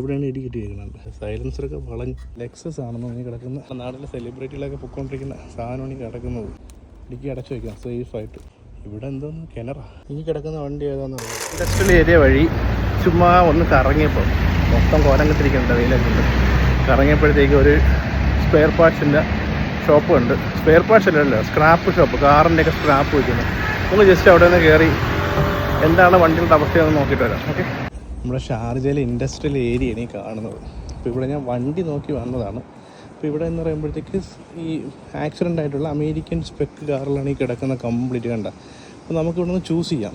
ഇവിടെയാണ് ഇടി കിട്ടിയിരിക്കുന്നത്. സൈലൻസറൊക്കെ വളഞ്ഞ് ലെക്സസ് ആണെന്ന് തോന്നി കിടക്കുന്ന നാട്ടിലെ സെലിബ്രിറ്റികളൊക്കെ പൊക്കോണ്ടിരിക്കുന്ന സാധനമാണ് ഈ കിടക്കുന്നത്. ഇടുക്കി അടച്ചു വയ്ക്കാം സേഫായിട്ട് ഇവിടെ എന്തോന്ന് കിണറാ. ഇനി കിടക്കുന്ന വണ്ടി ഏതാന്ന് ഇൻഡസ്ട്രിയൽ ഏരിയ വഴി ചുമ്മാ ഒന്ന് കറങ്ങിയപ്പോൾ മൊത്തം കോലം വെയിലുണ്ട് വെയിലൊക്കെ ഉണ്ട് കറങ്ങിയപ്പോഴത്തേക്ക് ഒരു സ്പെയർ പാർട്സിന്റെ ഷോപ്പ് ഉണ്ട്. സ്പെയർ പാർട്സ് അല്ലല്ലോ സ്ക്രാപ്പ് ഷോപ്പ് കാറിന്റെയൊക്കെ സ്ക്രാപ്പ് വയ്ക്കുന്നത് നമുക്ക് ജസ്റ്റ് അവിടെ നിന്ന് കയറി എന്താണ് വണ്ടികളുടെ അവസ്ഥയെന്ന് നോക്കിയിട്ട് വരാം. ഓക്കെ നമ്മുടെ ഷാർജയിലെ ഇൻഡസ്ട്രിയൽ ഏരിയയാണ് ഈ കാണുന്നത്. അപ്പോൾ ഇവിടെ ഞാൻ വണ്ടി നോക്കി വന്നതാണ്. അപ്പോൾ ഇവിടെ എന്ന് പറയുമ്പോഴത്തേക്ക് ഈ ആക്സിഡന്റ് ആയിട്ടുള്ള അമേരിക്കൻ സ്പെക്ക് കാറിലാണ് ഈ കിടക്കുന്ന കംപ്ലീറ്റ് കണ്ട. അപ്പോൾ നമുക്ക് ഇവിടെ നിന്ന് ചൂസ് ചെയ്യാം.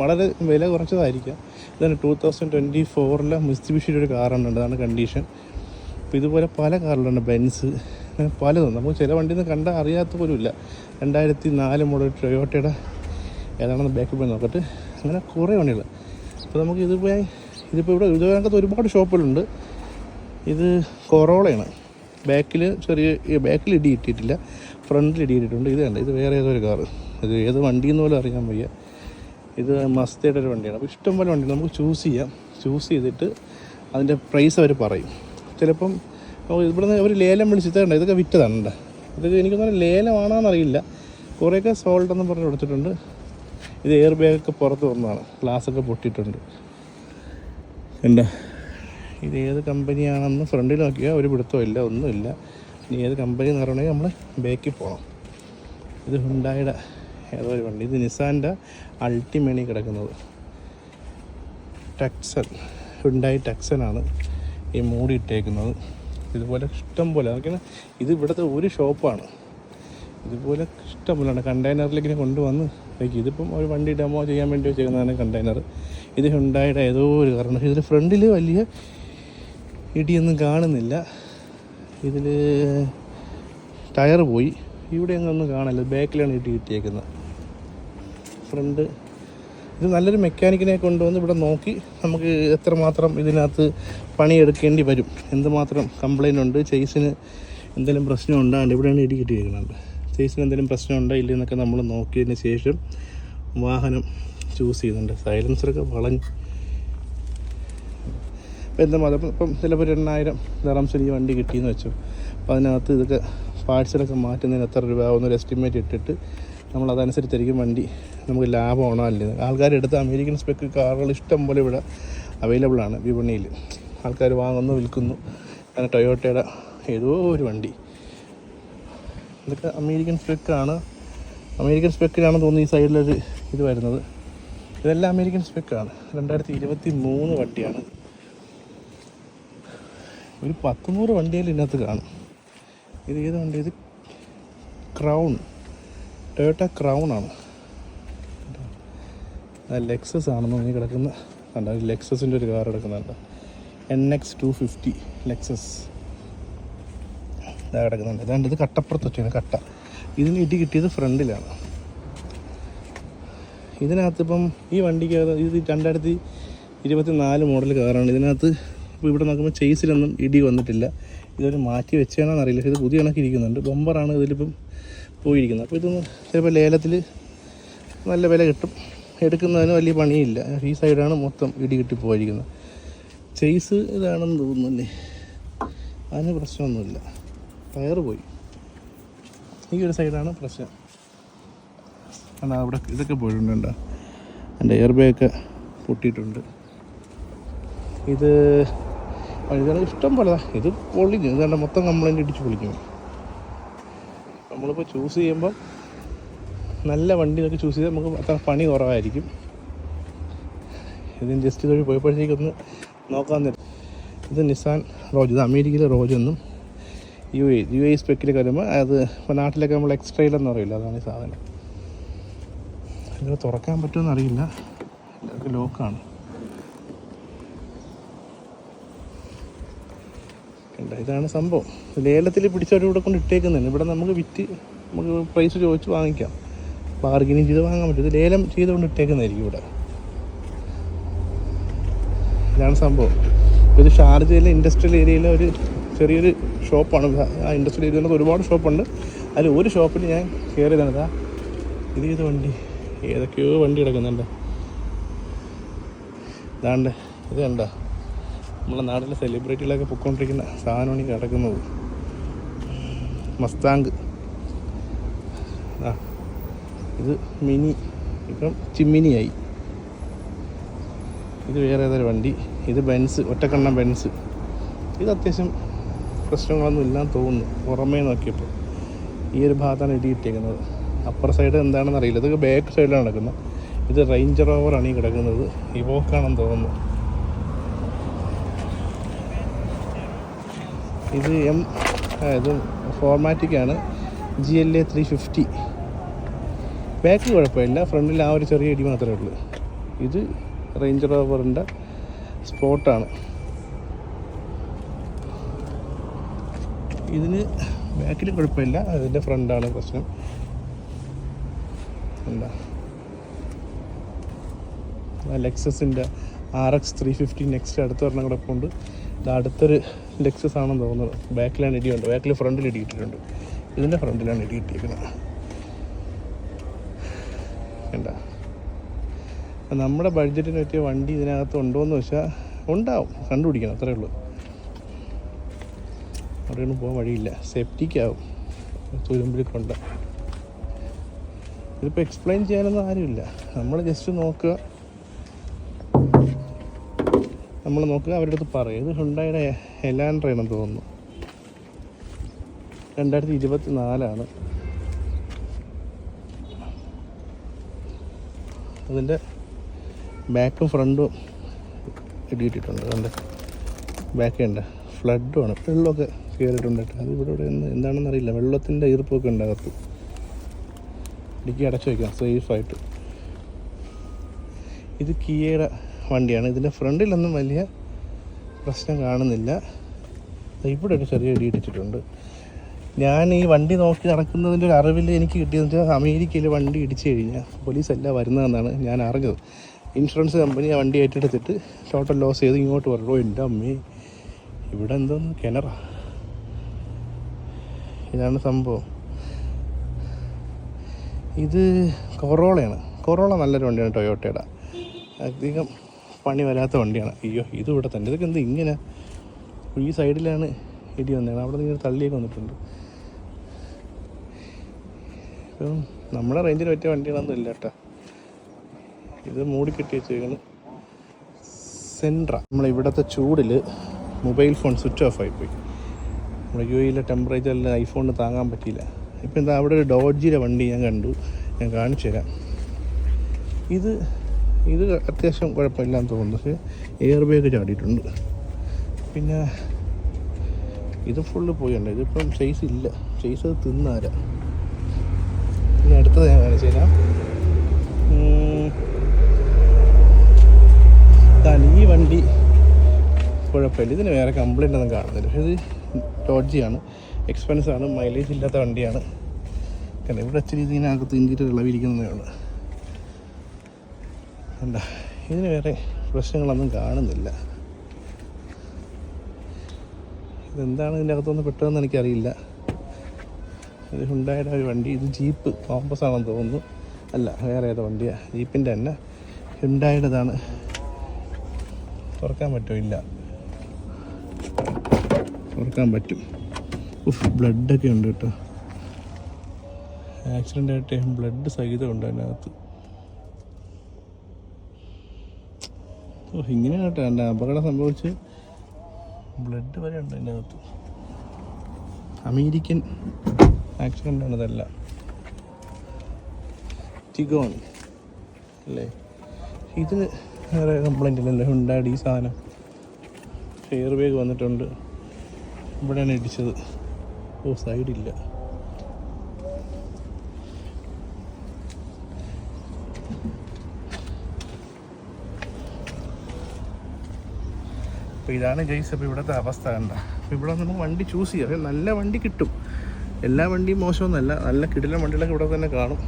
വളരെ വില കുറച്ചതായിരിക്കാം. ഇതാണ് ടൂ തൗസൻഡ് ട്വന്റി ഫോറിലെ മിസ്തിബിഷിയുടെ ഒരു കാറാണ് അതാണ് കണ്ടീഷൻ അപ്പോൾ ഇതുപോലെ പല കാറിലുണ്ട്. ബെൻസ് അങ്ങനെ പലതും നമുക്ക് ചില വണ്ടിയിൽ നിന്ന് കണ്ടാൽ അറിയാത്ത പോലും ഇല്ല. രണ്ടായിരത്തി നാല് മോഡൽ ടൊയോട്ടയുടെ ഏതാണെന്ന് ബാക്കിൽ പോയി നോക്കട്ടെ. അങ്ങനെ കുറേ വണ്ടികൾ അപ്പോൾ നമുക്ക് ഇത് ഇതിപ്പോൾ ഇവിടെ ഇതിനകത്ത് ഒരുപാട് ഷോപ്പുകളുണ്ട്. ഇത് കൊറോളയാണ്. ബാക്കിൽ ചെറിയ ബാക്കിൽ ഇടി ഇട്ടിട്ടില്ല ഫ്രണ്ടിൽ ഇടി ഇട്ടിട്ടുണ്ട് ഇത് കണ്ട? ഇത് വേറെ ഏതോ ഒരു കാറ്? ഇത് ഏത് വണ്ടിയെന്ന് പോലും അറിയാൻ വയ്യ. ഇത് മസ്തയുടെ ഒരു വണ്ടിയാണ്. അപ്പോൾ ഇഷ്ടം പോലെ വണ്ടി നമുക്ക് ചൂസ് ചെയ്യാം. ചൂസ് ചെയ്തിട്ട് അതിന്റെ പ്രൈസ് അവർ പറയും. ചിലപ്പം ഇവിടെ ഇവിടുന്ന് അവർ ലേലം വിളിച്ചിട്ട് കണ്ട? ഇതൊക്കെ വിറ്റതാണ് കണ്ടോ. ഇതൊക്കെ എനിക്ക് ലേലമാണെന്നറിയില്ല കുറേയൊക്കെ സോൾട്ട് എന്ന് പറഞ്ഞ് കൊടുത്തിട്ടുണ്ട്. ഇത് എയർ ബാഗൊക്കെ പുറത്ത് വന്നതാണ്. ഗ്ലാസ്സൊക്കെ പൊട്ടിയിട്ടുണ്ട്. എന്താ? ഇത് ഏത് കമ്പനിയാണെന്ന് ഫ്രണ്ടിൽ നോക്കിയാൽ ഒരു പിടുത്തവും ഇല്ല ഒന്നുമില്ല. ഇനി ഏത് കമ്പനി എന്ന് പറയണമെങ്കിൽ നമ്മൾ ബേക്കിൽ പോകണം ഇത് ഹുണ്ടായുടെ ഏതോ ഒരു വണ്ടി. ഇത് നിസാന്റെ അൾട്ടിമേണി കിടക്കുന്നത്. ടെക്സൺ ഹുണ്ടായി ടെക്സനാണ് ഈ മൂടി ഇട്ടേക്കുന്നത്. ഇതുപോലെ ഇഷ്ടം പോലെ അതൊക്കെ ഇത് ഇവിടുത്തെ ഒരു ഷോപ്പാണ്. ഇതുപോലെ ഇഷ്ടം പോലെയാണ് കണ്ടെയ്നറിലേക്ക് ഇങ്ങനെ കൊണ്ടുവന്ന് ഇതിപ്പം ഒരു വണ്ടി ഡെമോ ചെയ്യാൻ വേണ്ടി വെച്ചേക്കുന്നതാണ് കണ്ടെയ്നർ ഇത് ഹുണ്ടായുടെ ഏതോ ഒരു കാരണം. ഇതിൽ ഫ്രണ്ടിൽ വലിയ ഇടിയൊന്നും കാണുന്നില്ല. ഇതിൽ ടയർ പോയി. ഇവിടെ ഒന്നും കാണില്ല ബാക്കിലാണ് ഇടി കിട്ടിയേക്കുന്നത്. ഫ്രണ്ട്. ഇത് നല്ലൊരു മെക്കാനിക്കിനെ കൊണ്ടുവന്ന് ഇവിടെ നോക്കി നമുക്ക് എത്രമാത്രം ഇതിനകത്ത് പണിയെടുക്കേണ്ടി വരും. എന്തുമാത്രം കംപ്ലൈന്റ് ഉണ്ട് ചേസിന് എന്തെങ്കിലും പ്രശ്നം ഉണ്ടാണ്ട് ഇവിടെയാണ് ഇടി കിട്ടിയിരിക്കുന്നത് ചേസിന് എന്തെങ്കിലും പ്രശ്നം ഉണ്ടോ ഇല്ലെന്നൊക്കെ നമ്മൾ നോക്കിയതിന് ശേഷം വാഹനം ചൂസ് ചെയ്യുന്നുണ്ട് സൈലൻസറൊക്കെ വളഞ്ഞ്. അപ്പോൾ എന്താ മതം ഇപ്പം ചിലപ്പോൾ ഒരു എണ്ണായിരം ദറംസിന് ഈ വണ്ടി കിട്ടിയെന്ന് വെച്ചു. അപ്പോൾ അതിനകത്ത് ഇതൊക്കെ പാർട്സിലൊക്കെ മാറ്റുന്നതിന് എത്ര രൂപ ആവുന്നൊരു എസ്റ്റിമേറ്റ് ഇട്ടിട്ട് നമ്മൾ അതനുസരിച്ചായിരിക്കും വണ്ടി നമുക്ക് ലാഭമാണോ അല്ലേ? ആൾക്കാരെടുത്ത് അമേരിക്കൻ സ്പെക്ക് കാറുകൾ ഇഷ്ടം പോലെ ഇവിടെ അവൈലബിൾ ആണ് വിപണിയിൽ. ആൾക്കാർ വാങ്ങുന്നു വിൽക്കുന്നു. അങ്ങനെ ടൊയോട്ടയുടെ ഏതോ ഒരു വണ്ടി. ഇതൊക്കെ അമേരിക്കൻ സ്പെക്കാണ് അമേരിക്കൻ സ്പെക്കിലാണെന്ന് തോന്നുന്നു ഈ സൈഡിലൊരു ഇത് വരുന്നത്. ഇതെല്ലാം അമേരിക്കൻ സ്പെക്കാണ് രണ്ടായിരത്തി ഇരുപത്തി മൂന്ന് വണ്ടിയാണ് ഒരു പത്തുനൂറ് വണ്ടിയിൽ ഇതിനകത്ത് കാണും. ഇത് ഏത് വണ്ടി? ഇത് ക്രൗൺ. ടൊയോട്ട ക്രൗൺ ആണ്. ലെക്സസ് ആണെന്ന് നീ കിടക്കുന്ന കണ്ട? ലെക്സസിന്റെ ഒരു കാർ കിടക്കുന്നുണ്ട്. N X two fifty Lexus. ഇതാ കിടക്കുന്നുണ്ട്. ഇതാണ്ട് ഇത് കട്ടപ്പുറത്ത് വെച്ചാണ് കട്ട. ഇതിന് ഇടി കിട്ടിയത് ഫ്രണ്ടിലാണ്. ഇതിനകത്ത് ഇപ്പം ഈ വണ്ടിക്ക് ഇത് രണ്ടായിരത്തി ഇരുപത്തി നാല് മോഡൽ കാറാണ്. ഇതിനകത്ത് ഇപ്പോൾ ഇവിടെ നോക്കുമ്പോൾ ചേസിലൊന്നും ഇടി വന്നിട്ടില്ല. ഇതൊരു മാറ്റി വെച്ചാണെന്ന് അറിയില്ല ഇത് പുതിയ കണക്ക് ഇരിക്കുന്നുണ്ട്. ബൊമ്പറാണ് ഇതിലിപ്പം പോയിരിക്കുന്നത്. അപ്പോൾ ഇതൊന്ന് ചിലപ്പോൾ ലേലത്തിൽ നല്ല വില കിട്ടും. എടുക്കുന്നതിന് വലിയ പണിയില്ല. ഈ സൈഡാണ് മൊത്തം ഇടി കിട്ടി പോയിരിക്കുന്നത്. ചേസ് ഇതാണെന്ന് തോന്നുന്നല്ലേ അതിന് പ്രശ്നമൊന്നുമില്ല. ടയർ പോയി. ഈ ഒരു സൈഡാണ് പ്രശ്നം. കാരണം അവിടെ ഇതൊക്കെ പോയിട്ടുണ്ട് കണ്ടോ? എന്റെ എയർ ബാഗൊക്കെ പൊട്ടിയിട്ടുണ്ട്. ഇത് വഴുതന ഇഷ്ടം പോലെ ഇത്. പൊളിഞ്ഞു ഇതാണ്ട് മൊത്തം കംപ്ലൈന്റ് ഇടിച്ച് പൊളിക്കും. നമ്മളിപ്പോൾ ചൂസ് ചെയ്യുമ്പോൾ നല്ല വണ്ടി ഇതൊക്കെ ചൂസ് ചെയ്താൽ നമുക്ക് അത്ര പണി കുറവായിരിക്കും. ഇതിന് ജസ്റ്റ് ഇതൊരു പോയപ്പോഴത്തേക്കൊന്ന് നോക്കാൻ തരും ഇത് നിസാൻ റോജ് ഇത് അമേരിക്കയിലെ റോജ് എന്നും യു എ യു എ സ്പെക്കിലേക്ക് വരുമ്പോൾ അത് ഇപ്പോൾ നാട്ടിലൊക്കെ നമ്മൾ എക്സ്ട്രയിലെന്ന് പറയില്ല അതാണ് ഈ സാധനം. ഇത് തുറക്കാൻ പറ്റുമെന്ന് അറിയില്ല. എല്ലാവർക്കും ലോക്കാണ്. ഇതാണ് സംഭവം. ലേലത്തിൽ പിടിച്ചവർ ഇവിടെ കൊണ്ട് ഇട്ടേക്കുന്നതാണ്. ഇവിടെ നമുക്ക് വിറ്റ് നമുക്ക് പ്രൈസ് ചോദിച്ച് വാങ്ങിക്കാം. ബാർഗിനിങ് ചെയ്ത് വാങ്ങാൻ പറ്റും. ഇത് ലേലം ചെയ്തുകൊണ്ട് ഇട്ടേക്കുന്നതായിരിക്കും ഇവിടെ. ഇതാണ് സംഭവം. ഇത് ഷാർജയിലെ ഇൻഡസ്ട്രിയൽ ഏരിയയിലെ ഒരു ചെറിയൊരു ഷോപ്പാണ് ആ ഇൻഡസ്ട്രിയൽ ഏരിയയിൽ ഒരുപാട് ഷോപ്പുണ്ട് അതിൽ ഒരു ഷോപ്പിൽ ഞാൻ കയറിയതാണ് ഇതാ ഇത് ചെയ്ത വണ്ടി? ഏതൊക്കെയോ വണ്ടി കിടക്കുന്നുണ്ട്. ഇതാണ്ട് ഇത് കണ്ടോ? നമ്മളെ നാട്ടിലെ സെലിബ്രിറ്റികളൊക്കെ പൊയ്ക്കൊണ്ടിരിക്കുന്ന സാധനമാണ് ഈ കിടക്കുന്നത്. മസ്താങ്ക് ആ ഇത് മിനി ഇപ്പം ചിമ്മിനിയായി. ഇത് വേറെ ഏതൊരു വണ്ടി? ഇത് ബെൻസ് ഒറ്റക്കണ്ണം ബെൻസ്. ഇത് അത്യാവശ്യം പ്രശ്നങ്ങളൊന്നും ഇല്ലാന്ന് തോന്നുന്നു പുറമേ നോക്കിയപ്പോൾ. ഈ ഒരു ഭാഗത്താണ് ഇടി കിട്ടിയേക്കുന്നത്. അപ്പർ സൈഡ് എന്താണെന്ന് അറിയില്ല. ഇത് ബാക്ക് സൈഡിലാണ് കിടക്കുന്നത് ഇത് റേഞ്ചർ ഓവറാണ് ഈ കിടക്കുന്നത്. ഇവോക്കാണെന്ന് തോന്നുന്നു. ഇത് എം ഇത് ഫോർമാറ്റിക്കാണ് G L A three fifty back കുഴപ്പമില്ല ഫ്രണ്ടിൽ ആ ഒരു ചെറിയ ഇടി മാത്രമേ ഉള്ളൂ. ഇത് റേഞ്ച് റോവറിന്റെ സ്പോട്ടാണ് ഇതിന് ബാക്കിൽ കുഴപ്പമില്ല. അതിന്റെ ഫ്രണ്ടാണ് പ്രശ്നം. എന്താ ലെക്സസിന്റെ R X three fifty next അടുത്ത ഒരെണ്ണം പോകുന്നത് ഇത് അടുത്തൊരു ലെക്സസ് ആണെന്ന് തോന്നുന്നത് ബാക്കിലാണ് ഇടിയുണ്ട്. ബാക്കിൽ ഫ്രണ്ടിൽ ഇടി ഇട്ടിട്ടുണ്ട് ഇതിന്റെ ഫ്രണ്ടിലാണ് ഇടി ഇട്ടിരിക്കുന്നത് എന്താ നമ്മുടെ ബഡ്ജറ്റിന് പറ്റിയ വണ്ടി ഇതിനകത്ത് ഉണ്ടോയെന്ന് വെച്ചാൽ ഉണ്ടാവും. കണ്ടുപിടിക്കണം. അത്രേ ഉള്ളൂ. അവിടെയൊന്നും പോകാൻ വഴിയില്ല. സേഫ്റ്റിക്കാവും തുരുമ്പിൽ കൊണ്ട് ഇതിപ്പോൾ എക്സ്പ്ലെയിൻ ചെയ്യാനൊന്നും ആരുമില്ല. നമ്മൾ ജസ്റ്റ് നോക്കുക. നമ്മൾ നോക്കുക അവരുടെ അടുത്ത് പറയും. ഇത് ഹുണ്ടായുടെ എലാൻഡ്രയാണെന്ന് തോന്നുന്നു. രണ്ടായിരത്തി ഇരുപത്തി നാലാണ് അതിന്റെ ബാക്കും ഫ്രണ്ടും ഇടിയിട്ടിട്ടുണ്ട്. അതിന്റെ ബാക്ക് ഉണ്ട്. ഫ്ലഡുമാണ് വെള്ളമൊക്കെ കയറിയിട്ടുണ്ട് അത് ഇവിടെ ഇവിടെ എന്താണെന്ന് അറിയില്ല വെള്ളത്തിന്റെ ഈർപ്പൊക്കെ ഉണ്ട് ഇടുക്കി അടച്ചു വയ്ക്കാം സേഫായിട്ട് ഇത് കിയയുടെ വണ്ടിയാണ്. ഇതിന്റെ ഫ്രണ്ടിലൊന്നും വലിയ പ്രശ്നം കാണുന്നില്ല. ഇവിടെ ഒരു ചെറിയ ഇടി ഞാൻ ഈ വണ്ടി നോക്കി നടക്കുന്നതിന്റെ ഒരു അറിവിൽ എനിക്ക് കിട്ടിയെന്ന് വെച്ചാൽ അമേരിക്കയിൽ വണ്ടി ഇടിച്ചു കഴിഞ്ഞാൽ പോലീസല്ല വരുന്നതെന്നാണ് ഞാൻ അറിഞ്ഞത്. ഇൻഷുറൻസ് കമ്പനി ആ വണ്ടി ഏറ്റെടുത്തിട്ട് ടോട്ടൽ ലോസ് ചെയ്ത് ഇങ്ങോട്ട് വരണോ എന്റെ അമ്മേ ഇവിടെ എന്തോന്ന് കിണറാ. ഇതാണ് സംഭവം. ഇത് കൊറോളയാണ് കൊറോള നല്ലൊരു വണ്ടിയാണ് ടൊയോട്ടയുടെ അധികം പണി വരാത്ത വണ്ടിയാണ്. അയ്യോ ഇത് ഇവിടെ തന്നെ. ഇതൊക്കെ എന്ത് ഇങ്ങനെ? ഈ സൈഡിലാണ് ഇടി വന്നത് അവിടെ നിന്ന് തള്ളിയൊക്കെ വന്നിട്ടുണ്ട്. ഇപ്പം നമ്മുടെ റേഞ്ചിൽ പറ്റിയ വണ്ടികളൊന്നും ഇല്ല കേട്ടോ. ഇത് മൂടിക്കെട്ടി വെച്ചേക്കാണ് സെൻട്ര നമ്മളെ ഇവിടുത്തെ ചൂടിൽ മൊബൈൽ ഫോൺ സ്വിച്ച് ഓഫ് ആയിപ്പോയി. നമ്മുടെ യു എയിലെ ടെമ്പറേച്ചറിൽ ഐഫോണിന് താങ്ങാൻ പറ്റിയില്ല. ഇപ്പം എന്താ അവിടെ ഒരു ഡോഡ്ജിയുടെ വണ്ടി ഞാൻ കണ്ടു. ഞാൻ കാണിച്ചു തരാം. ഇത് ഇത് അത്യാവശ്യം കുഴപ്പമില്ലാന്ന് തോന്നുന്നു. പക്ഷേ എയർ ബാഗ് ചാടിയിട്ടുണ്ട്. പിന്നെ ഇത് ഫുള്ള് പോയിട്ടുണ്ട് ഇതിപ്പം സൈസ് ഇല്ല. സൈസ് അത് തിന്നാരാ. ഇനി അടുത്തത് ഞാൻ കാണിച്ചു തരാം. ഈ വണ്ടി. കുഴപ്പമില്ല. ഇതിന് വേറെ കംപ്ലൈന്റ് ഒന്നും കാണുന്നില്ല. പക്ഷേ ഇത് ഡോഡ്ജിയാണ്. എക്സ്പെൻസ് ആണ് മൈലേജ് ഇല്ലാത്ത വണ്ടിയാണ്. കാരണം ഇവിടെ ഇച്ചിരി ഇതിനകത്ത് ഇഞ്ചിട്ട് ഇളവിരിക്കുന്നതേ ഉള്ളൂ. എന്താ ഇതിന് വേറെ പ്രശ്നങ്ങളൊന്നും കാണുന്നില്ല. ഇതെന്താണ് ഇതിന്റെ അകത്തൊന്ന് പെട്ടതെന്ന് എനിക്കറിയില്ല. ഇത് ഹുണ്ടായുടെ ഒരു വണ്ടി ഇത് ജീപ്പ് കോമ്പസ് ആണെന്ന് തോന്നുന്നു. അല്ല വേറെ ഏതോ വണ്ടിയാണ് ജീപ്പിന്റെ തന്നെ ഹുണ്ടായുടേതാണ് തുറക്കാൻ പറ്റുമോ ഇല്ല. തുറക്കാൻ പറ്റും. ഉഫ് ബ്ലഡൊക്കെ ഉണ്ട് കേട്ടോ. ആക്സിഡന്റ് ആയിട്ട് ബ്ലഡ് സഹിതം ഉണ്ട് അതിനകത്ത്. ഓ ഇങ്ങനെയാണ് കേട്ടോ എന്റെ അപകടം സംഭവിച്ച്. ബ്ലഡ് വരെ ഉണ്ട് അതിനകത്ത്. അമേരിക്കൻ ആക്സിഡന്റ് ആണ് ഇതെല്ലാം. ടിഗോൺ അല്ലേ? ഇതിന് വേറെ കംപ്ലൈന്റ് ഇല്ലല്ലോ ഉണ്ടാടി ഈ സാധനം? എയർ ബാഗ് വന്നിട്ടുണ്ട്. ഇവിടെയാണ് ഇടിച്ചത്. ഓ സൈഡില്ല അപ്പോൾ ഇതാണ് ജയ്സ് അപ്പോൾ ഇവിടുത്തെ അവസ്ഥ കണ്ട? അപ്പോൾ ഇവിടെ നമുക്ക് വണ്ടി ചൂസ് ചെയ്യാം. നല്ല വണ്ടി കിട്ടും. എല്ലാ വണ്ടിയും മോശമൊന്നുമല്ല. നല്ല കിടിലൻ വണ്ടികളൊക്കെ ഇവിടെ തന്നെ കാണും.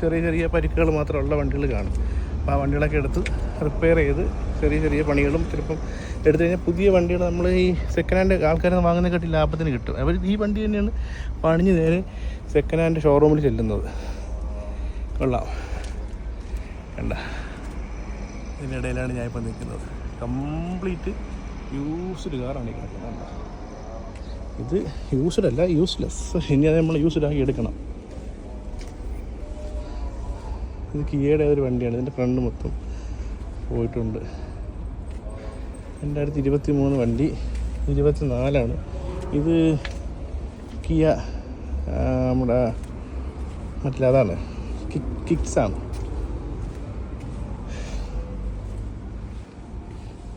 ചെറിയ ചെറിയ പരിക്കുകൾ മാത്രമുള്ള വണ്ടികൾ കാണും. അപ്പോൾ ആ വണ്ടികളൊക്കെ എടുത്ത് റിപ്പയർ ചെയ്ത് ചെറിയ ചെറിയ പണികളും ചിലപ്പം എടുത്തു കഴിഞ്ഞാൽ പുതിയ വണ്ടികൾ നമ്മൾ ഈ സെക്കൻഡ് ഹാൻഡ് ആൾക്കാരെ വാങ്ങുന്നതിനെക്കാട്ടി ലാഭത്തിന് കിട്ടും. അവർ ഈ വണ്ടി തന്നെയാണ് പണിഞ്ഞ് നേരെ സെക്കൻഡ് ഹാൻഡ് ഷോറൂമിൽ ചെല്ലുന്നത്. കൊള്ളാം. കണ്ട. ഇതിനിടയിലാണ് ഞാൻ ഇപ്പം നിൽക്കുന്നത്. കംപ്ലീറ്റ് യൂസ്ഡ് കാറാണ് ഈ കിടക്കുന്നത്? ഇത് യൂസ്ഡ് അല്ല യൂസ്ലെസ് ഇനി അത് നമ്മൾ യൂസ്ഡ് ആക്കി എടുക്കണം. ഇത് കിയയുടെ ഒരു വണ്ടിയാണ്. ഇതിന്റെ ഫ്രണ്ട് മൊത്തം. പോയിട്ടുണ്ട്. രണ്ടായിരത്തി ഇരുപത്തി മൂന്ന് വണ്ടി ഇരുപത്തി നാലാണ് ഇത് കിയ നമ്മുടെ മറ്റില്ല അതാണ്. കിക്സാണ്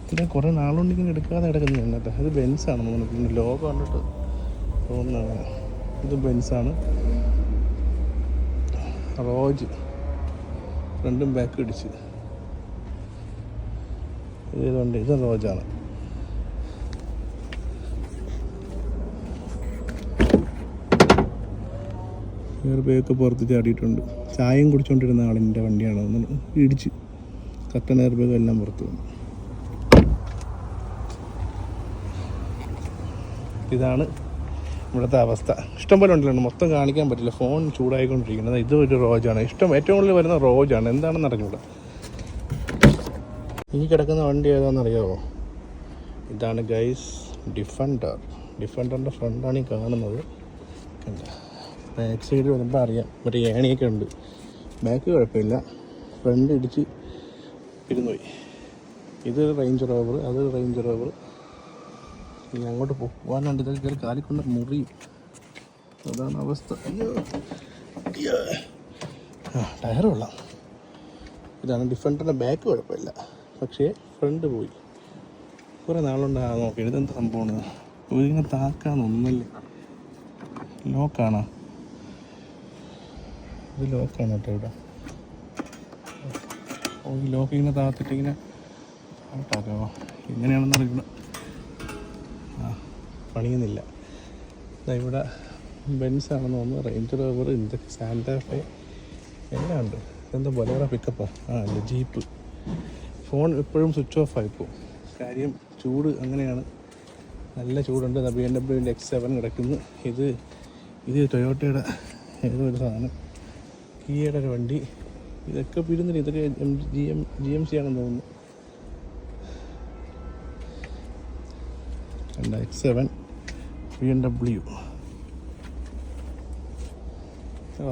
ഇതിനെ കുറേ നാളുകൊണ്ട് ഇങ്ങനെ എടുക്കാതെ കിടക്കുന്നുണ്ട് കേട്ടോ ഇത് ബെൻസാണ് തോന്നുന്നു. ലോഗോ കണ്ടിട്ട് തോന്നുന്നതാണ്. ഇത് ബെൻസാണ് റോജ്. രണ്ടും ബാക്ക് ഇടിച്ച്. ഇത് ഇതുണ്ട്. ഇത് റോജാണ്. വേറെ പേയൊക്കെ പുറത്ത് ചാടിയിട്ടുണ്ട്. ചായയും കുടിച്ചുകൊണ്ടിരുന്ന ആളിന്റെ വണ്ടിയാണ്. ഒന്ന് ഇടിച്ച് കട്ടൻ എയർ എല്ലാം പുറത്ത് വന്നു. ഇതാണ് ഇവിടുത്തെ അവസ്ഥ. ഇഷ്ടംപോലെ ഉണ്ടല്ലോ. മൊത്തം കാണിക്കാൻ പറ്റില്ല. ഫോൺ ചൂടായിക്കൊണ്ടിരിക്കുന്നത്. ഇത് ഒരു റോജാണ്. ഇഷ്ടം ഏറ്റവും കൂടുതൽ വരുന്ന റോജാണ്. എന്താണെന്ന് അറിഞ്ഞൂടാ. ഈ കിടക്കുന്ന വണ്ടി ഏതാണെന്ന് അറിയാമോ ഇതാണ് ഗൈസ് ഡിഫൻഡർ ഡിഫൻഡറിന്റെ ഫ്രണ്ടാണ് ഈ കാണുന്നത്. ബാക്ക് സൈഡ് വരുമ്പോൾ അറിയാം മറ്റേ ഏണിയൊക്കെ ഉണ്ട്. ബാക്ക് കുഴപ്പമില്ല. ഫ്രണ്ട് ഇടിച്ച് ഇരുന്നുപോയി ഇത് റേഞ്ച് റോവർ അത് റേഞ്ച് റോവർ ഇനി അങ്ങോട്ട് പോകാനുണ്ട് ഇതൊക്കെ കയറി കാലിക്കൊണ്ട് മുറിയും അതാണ് അവസ്ഥ. അയ്യോ ആ ടയർ കൊള്ളാം. ഇതാണ് ഡിഫൻഡറിന്റെ ബാക്ക് കുഴപ്പമില്ല. പക്ഷേ ഫ്രണ്ട് പോയി. കുറേ നാളുണ്ട് ആ നോക്കി. ഇതെന്ത് സംഭവമാണ് ഇതിങ്ങനെ താക്കാന്നൊന്നല്ലേ ലോക്കാണോ ഇത് ലോക്കാണ് കേട്ടോ ഇവിടെ? ഓ ഈ ലോക്ക് ഇങ്ങനെ താത്തിട്ട് ഇങ്ങനെ ഔട്ടാക്കാമോ എങ്ങനെയാണെന്ന് അറിയണം. ആ പണിയുന്നില്ല. ഇവിടെ ബെൻസ് ആണെന്ന് തോന്നുന്നു. റേഞ്ച് റോവർ ഇതൊക്കെ സാന്റാഫെ എല്ലാം ഉണ്ട്. എന്താ ബൊലേറ പിക്കപ്പാ ആ? അല്ല ജീപ്പ് ഫോൺ എപ്പോഴും സ്വിച്ച് ഓഫ് ആയി പോകും കാര്യം ചൂട് അങ്ങനെയാണ്. നല്ല ചൂടുണ്ട്. ബി എം ഡബ്ല്യുവിന്റെ എക്സ് സെവൻ കിടക്കുന്നു. ഇത് ഇത് ടൊയോട്ടയുടെ ഏതോ ഒരു സാധനം. കിയയുടെ ഒരു വണ്ടി. ഇതൊക്കെ പിരുന്നില്ല ഇതൊക്കെ M G M G M C ആണെന്ന് തോന്നുന്നു. കണ്ട X seven B M W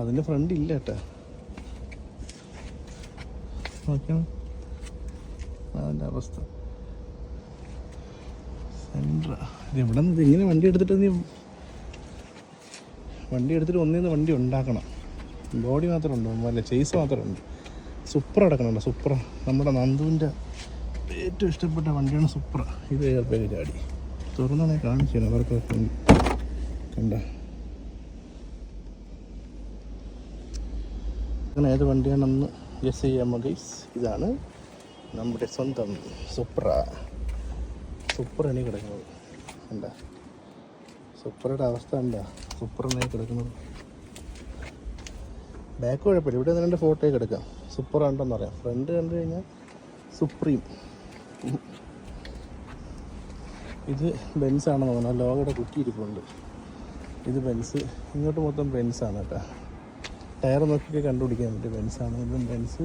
അതിന്റെ ഫ്രണ്ട് ഇല്ല കേട്ടോ. നോക്കിയാണ് അതിന്റെ അവസ്ഥ. സെൻട്ര. ഇത് എവിടെ നിന്ന് ഇങ്ങനെ വണ്ടി എടുത്തിട്ട് നീ വണ്ടി എടുത്തിട്ട് ഒന്നിന്ന് വണ്ടി ഉണ്ടാക്കണം. ബോഡി മാത്രമേ ഉണ്ടോ? അല്ല ചേസ് മാത്രമേ ഉണ്ട്. സൂപ്പർ അടക്കണുണ്ട് സൂപ്പർ നമ്മുടെ നന്ദുവിന്റെ ഏറ്റവും ഇഷ്ടപ്പെട്ട വണ്ടിയാണ് സൂപ്പർ ഇത് പേര് ചാടി. തുറന്നാണെ കാണിച്ചു അവർക്ക് കണ്ട? അങ്ങനെ ഏത് വണ്ടിയാണെന്ന് ഗസ് ചെയ്യാമോ ഗൈസ് ഇതാണ്. നമ്മുടെ സ്വന്തം സുപ്ര. ഈ കിടക്കുന്നത്. എന്താ? സൂപ്രയുടെ അവസ്ഥ എന്താ? സൂപ്പറാണ് കിടക്കുന്നത്. ബാക്ക് കുഴപ്പമില്ല. ഇവിടെ രണ്ട് ഫോട്ടോ എടുക്കാം. സൂപ്പർ ഉണ്ടെന്ന് അറിയാം ഫ്രണ്ട് കണ്ടു കഴിഞ്ഞാൽ സുപ്രീം. ഇത് ബെൻസ് ആണെന്ന് തോന്നുന്നു ലോകയുടെ കുറ്റി ഇരിപ്പുണ്ട് ഇത് ബെൻസ്. ഇങ്ങോട്ട് മൊത്തം ആണ് കേട്ടോ. ടയർ നോക്കിയൊക്കെ കണ്ടുപിടിക്കാൻ പറ്റും. ആണ് ഇതും ബെൻസ്.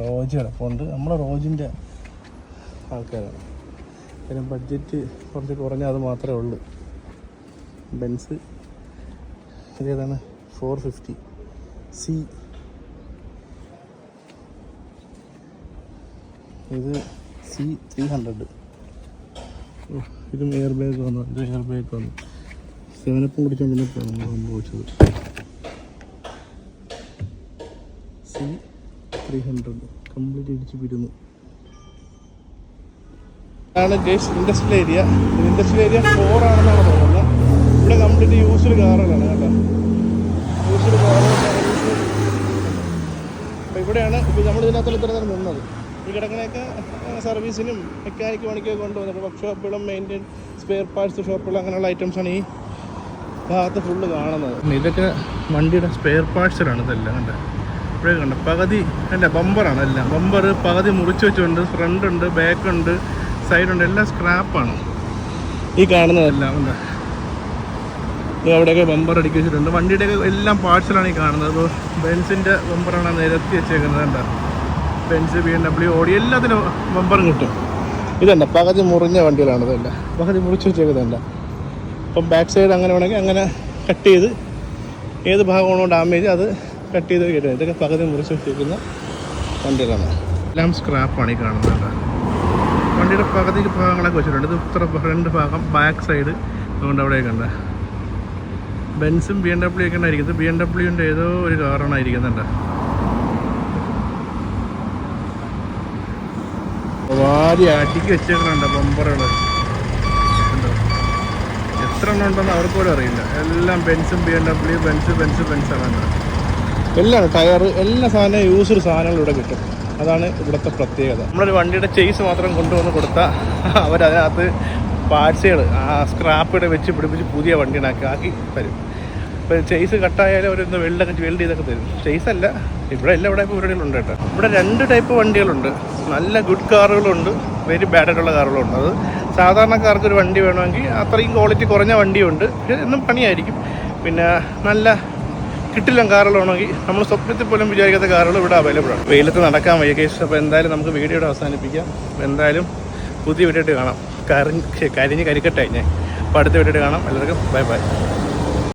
റോജ് കിടപ്പുണ്ട്. നമ്മളെ റോജിന്റെ ആൾക്കാരാണ്. പിന്നെ ബഡ്ജറ്റ് കുറച്ച് കുറഞ്ഞ അത് മാത്രമേ ഉള്ളൂ. ബെൻസ് ഇതേതാണ് ഫോർ ഫിഫ്റ്റി സി ഇത് സി ത്രീ ഹൺഡ്രഡ് ഇതും എയർ ബാഗ് വന്നു. ഇത് എയർ ബാഗ് വന്നു സെവനപ്പം കുടിച്ചുകൊണ്ടിരുന്നപ്പോഴാണ് നമ്മൾ സംഭവിച്ചത്. സി ത്രീ ഹൺഡ്രഡ് കംപ്ലീറ്റ് ഇടിച്ച് പിരുന്നു ആണ് guys industrial area industrial area four ആണെന്നാണ് തോന്നുന്നത്. ഇവിടെ കംപ്ലീറ്റ് യൂസ്ഡ് കാറുകളാണ് കേട്ടോ. യൂസ്ഡ് കാറുകൾ അപ്പോൾ ഇവിടെയാണ് ഇപ്പൊ നമ്മൾ ഇതിനകത്തുള്ള ഇത്ര നേരം നിന്നത്. ഈ കിടക്കണയൊക്കെ സർവീസിനും മെക്കാനിക് പണിക്കൊക്കെ കൊണ്ടുവന്നത് വർക്ക്ഷോപ്പുകളും മെയിന്റെ സ്പെയർ പാർട്സ് ഷോപ്പുകളും അങ്ങനെയുള്ള ആണ് ഈ ഭാഗത്ത് ഫുള്ള് കാണുന്നത്. ഇതൊക്കെ വണ്ടിയുടെ സ്പെയർ പാർട്സിലാണ് ഇതെല്ലാം കണ്ടത്. ഇവിടെ കണ്ട. പകുതി അല്ല ബമ്പറാണ് എല്ലാം. ബമ്പർ പകുതി മുറിച്ച് വെച്ചുണ്ട് ഫ്രണ്ട് ഉണ്ട് ബാക്ക് ഉണ്ട് സൈഡ് ഉണ്ട്. എല്ലാം സ്ക്രാപ്പാണ് ഈ കാണുന്നതെല്ലാം ഉണ്ട്. ഇത് അവിടെയൊക്കെ ബമ്പർ അടുക്കി വെച്ചിട്ടുണ്ട്. വണ്ടിയുടെയൊക്കെ എല്ലാം പാർട്സിലാണ് ഈ കാണുന്നത്. ഇപ്പോൾ ബെൻസിന്റെ ബമ്പറാണ് നിരത്തി വെച്ചേക്കുന്നത് കണ്ടോ? ബെൻസ് ബി എം ഡബ്ല്യു ഓടി എല്ലാത്തിനും ബമ്പറും കിട്ടും. ഇതല്ല പകുതി മുറിഞ്ഞ വണ്ടികളാണ് ഇതല്ല പകുതി മുറിച്ച് വെച്ചേക്കുന്നതല്ല അപ്പം ബാക്ക് സൈഡ് അങ്ങനെ വേണമെങ്കിൽ അങ്ങനെ കട്ട് ചെയ്ത് ഏത് ഭാഗമാണോ ഡാമേജ് അത് കട്ട് ചെയ്ത് കിട്ടുന്നത് ഇതൊക്കെ പകുതി മുറിച്ച് വെച്ചിരിക്കുന്ന വണ്ടികളാണ്. എല്ലാം സ്ക്രാപ്പാണ് ഈ കാണുന്നത് വണ്ടിയുടെ പകുതി ഭാഗങ്ങളൊക്കെ വെച്ചിട്ടുണ്ട്. ഇത് ഇത്ര ഫ്രണ്ട് ഭാഗം ബാക്ക് സൈഡ് അതുകൊണ്ട് അവിടെ കണ്ട ബെൻസും ബി എം ഡബ്ല്യു ഒക്കെ ഉണ്ടായിരിക്കുന്നത്. ബി എം ഡബ്ല്യുവിന്റെ ഏതോ ഒരു കാറാണ് ഇരിക്കുന്നുണ്ട് വാരി അടിക്ക് വെച്ചേക്കുന്നുണ്ട് ബമ്പറുകൾ എത്ര എണ്ണം ഉണ്ടെന്ന് അവർക്ക് പോലും അറിയില്ല. എല്ലാം ബെൻസും B M W Benz Benz ബെൻസാണ് എല്ലാം ടയർ എല്ലാ സാധനവും യൂസ്ഡ് സാധനങ്ങൾ ഇവിടെ കിട്ടും. അതാണ് ഇവിടുത്തെ പ്രത്യേകത. നമ്മളൊരു വണ്ടിയുടെ ചേസ് മാത്രം കൊണ്ടുവന്ന് കൊടുത്താൽ അവരതിനകത്ത് പാർട്സുകൾ ആ സ്ക്രാപ്പിടെ വെച്ച് പിടിപ്പിച്ച് പുതിയ വണ്ടി ഉണ്ടാക്കി ആക്കി തരും. ഇപ്പോൾ ചെയ്സ് കട്ടായാലും അവരൊന്ന് വെൽഡൊക്കെ വെൽഡ് ചെയ്തൊക്കെ തരും. ചെയ്സ് അല്ല ഇവിടെ എല്ലാ ഇവിടെ പരിപാടികളുണ്ട് കേട്ടോ. ഇവിടെ രണ്ട് ടൈപ്പ് വണ്ടികളുണ്ട്. നല്ല ഗുഡ് കാറുകളുണ്ട് വെരി ബാഡ് ആയിട്ടുള്ള കാറുകളുണ്ട് അത് സാധാരണക്കാർക്ക് ഒരു വണ്ടി വേണമെങ്കിൽ അത്രയും ക്വാളിറ്റി കുറഞ്ഞ വണ്ടിയുണ്ട്. എന്നും പണിയായിരിക്കും. പിന്നെ നല്ല കിട്ടില്ല കാറുകളാണെങ്കിൽ നമ്മൾ സ്വപ്നത്തിൽ പോലും വിചാരിക്കാത്ത കാറുകൾ ഇവിടെ അവൈലബിൾ ആണ്. വെയിലത്ത് നടക്കാൻ വയ്യ. കേസ് അപ്പോൾ എന്തായാലും നമുക്ക് വീഡിയോയുടെ അവസാനിപ്പിക്കാം. എന്തായാലും പുതിയ വീഡിയോ കാണാം. കറിഞ്ഞ് കരിഞ്ഞ് കരിക്കട്ടെ ഞാൻ. അപ്പോൾ അടുത്ത വീഡിയോ കാണാം. എല്ലാവർക്കും ബൈ ബൈ